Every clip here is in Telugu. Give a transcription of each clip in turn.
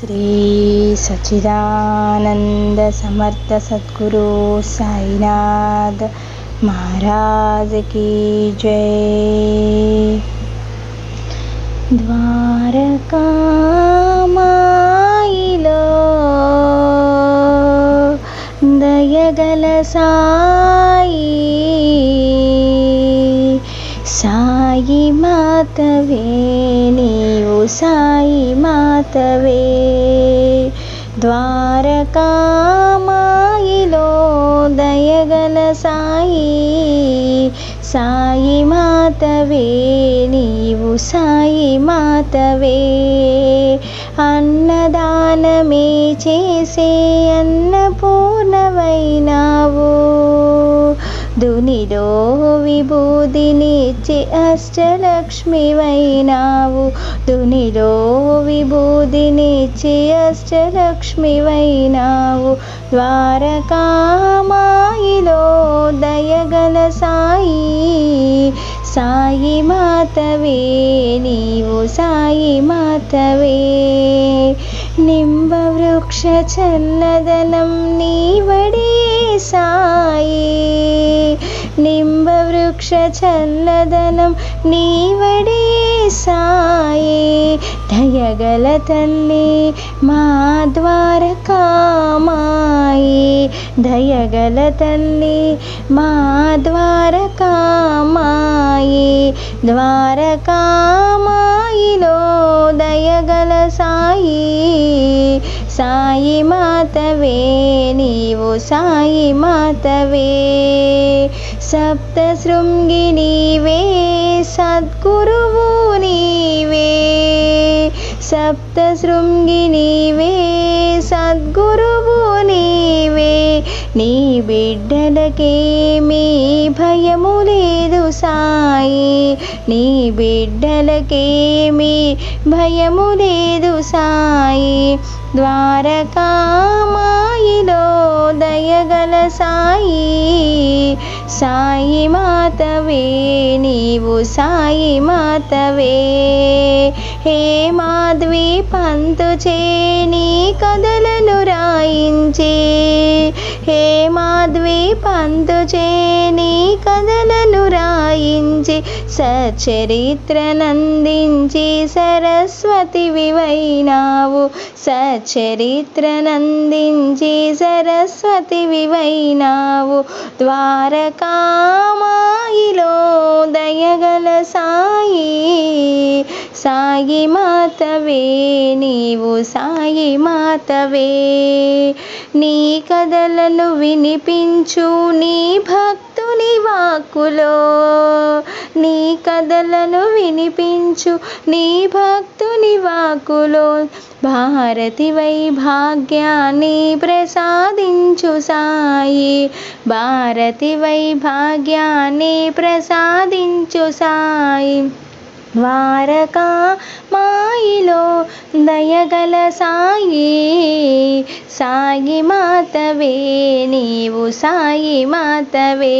श्रीसच्चिदानन्दसमर्थसद्गुरु साईनाथ समर्थ सद्गुरु साईनाद महाराज की जय साई मातवे मा साई मातवे। ద్వారకామాయిలో దయగల సాయి సాయి మాతవే నీవు సాయి మాతవే అన్నదానమే చేసే అన్నపూర్ణవైనావు దునిలో విభూదినిచ్చి అష్టలక్ష్మివైనావు. దునిలో విభూదినిచ్చి అష్టలక్ష్మివైనావు. ద్వారకామాయిలో దయగల సాయి సాయి మాతవే నీవు సాయి మాతవే నింబ వృక్ష చల్లదనం నీవడే సాయి. నింబ వృక్ష చల్లదనం నీవడే సాయి. దయగల తల్లి మా ద్వారకామాయి. దయగల తల్లి మా ద్వారకామాయి. ద్వారకామాయిలో దయగల సాయి. సాయి మాతవే నీవు సాయి మాతవే సప్త శృంగి నీవే సద్గురువు నీవే సప్త శృంగి నీవే నీ బిడ్డలకేమీ భయము లేదు సాయి. నీ బిడ్డలకేమీ భయము లేదు సాయి. ద్వారకామాయిలో దయగల సాయి. సాయి మాతవే నీవు సాయి మాతవే. హే మాధవి పంతు చే నీ కథలను రాయించే. హే మాధవి పంతు చే నీ కథలను రా సచరిత్రనందించి సరస్వతి వివైనావు. సచరిత్రనందించి సరస్వతి వివైనావు. ద్వారకామాయిలో దయగల సాయి సాయి మాతవే నీవు సాయి మాతవే. నీ కథలను వినిపించు నీ భక్తుని వాక్కులో. నీ కథలను వినిపించు నీ భక్తుని వాకులో భారతి వైభాగ్యాన్ని ప్రసాదించు సాయి. భారతి వైభాగ్యాన్ని ప్రసాదించు సాయి. ద్వారకా మాయిలో దయగల సాయి. సాయి మాతవే నీవు సాయి మాతవే.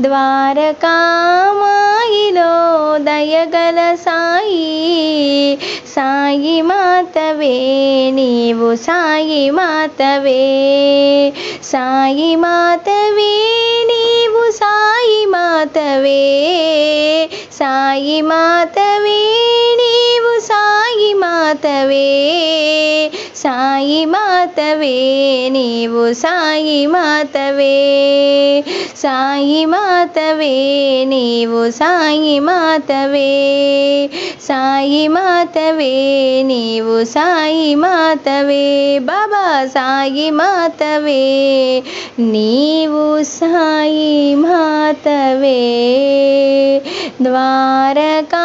ద్వారకా మాయిలో దయగల సాయి. సాయి మాతవే నీవు సాయి మాతవే. సాయి మాతవే నీవు సాయి మాతవే. సాయి మాతవే నీవు సాయి మాతవే సాయి మాతవే నీవు సాయి మాతవే. సాయి మాతవే నీవు సాయి మాతవే. సాయి మాతవే నీవు సాయి మాతవే. బాబా సాయి మాతవే నీవు సాయి మాతవే. ద్వారకా